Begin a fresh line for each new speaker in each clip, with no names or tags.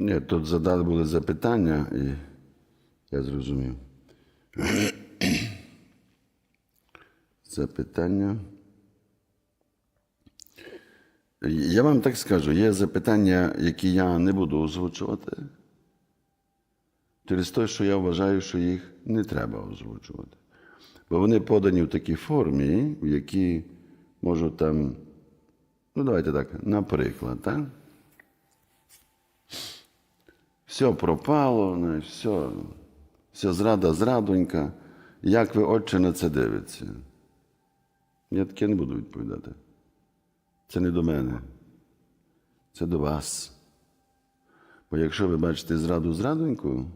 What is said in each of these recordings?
Ні, тут задали були запитання, і я зрозумів. Запитання. Я вам так скажу, є запитання, які я не буду озвучувати. Через те, що я вважаю, що їх не треба озвучувати. Бо вони подані в такій формі, в якій можу там. Ну, давайте так, наприклад, так? Все пропало, ну, все, все зрада, зрадонька. Як ви, отче, на це дивиться? Я таке не буду відповідати. Це не до мене. Це до вас. Бо якщо ви бачите зраду зрадоньку,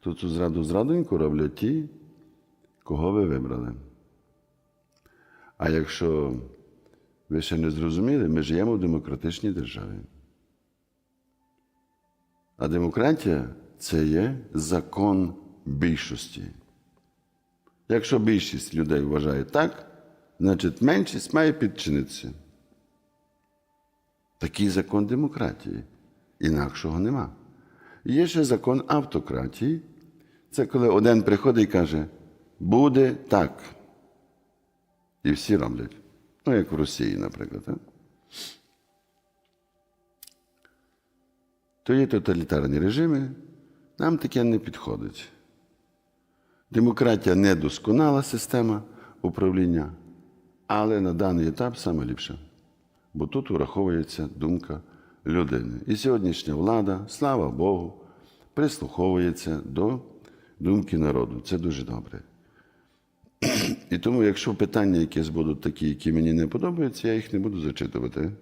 то цю зраду зрадоньку роблять ті, кого ви вибрали. А якщо ви ще не зрозуміли, ми живемо в демократичній державі. А демократія це є закон більшості. Якщо більшість людей вважає так, значить меншість має підчинитися. Такий закон демократії. Інакшого нема. Є ще закон автократії. Це коли один приходить і каже, буде так. І всі роблять. Ну, як в Росії, наприклад. Так? То є тоталітарні режими, нам таке не підходить. Демократія недосконала система управління, але на даний етап саме ліпше. Бо тут враховується думка людини. І сьогоднішня влада, слава Богу, прислуховується до думки народу. Це дуже добре. І тому, якщо питання якісь будуть такі, які мені не подобаються, я їх не буду зачитувати.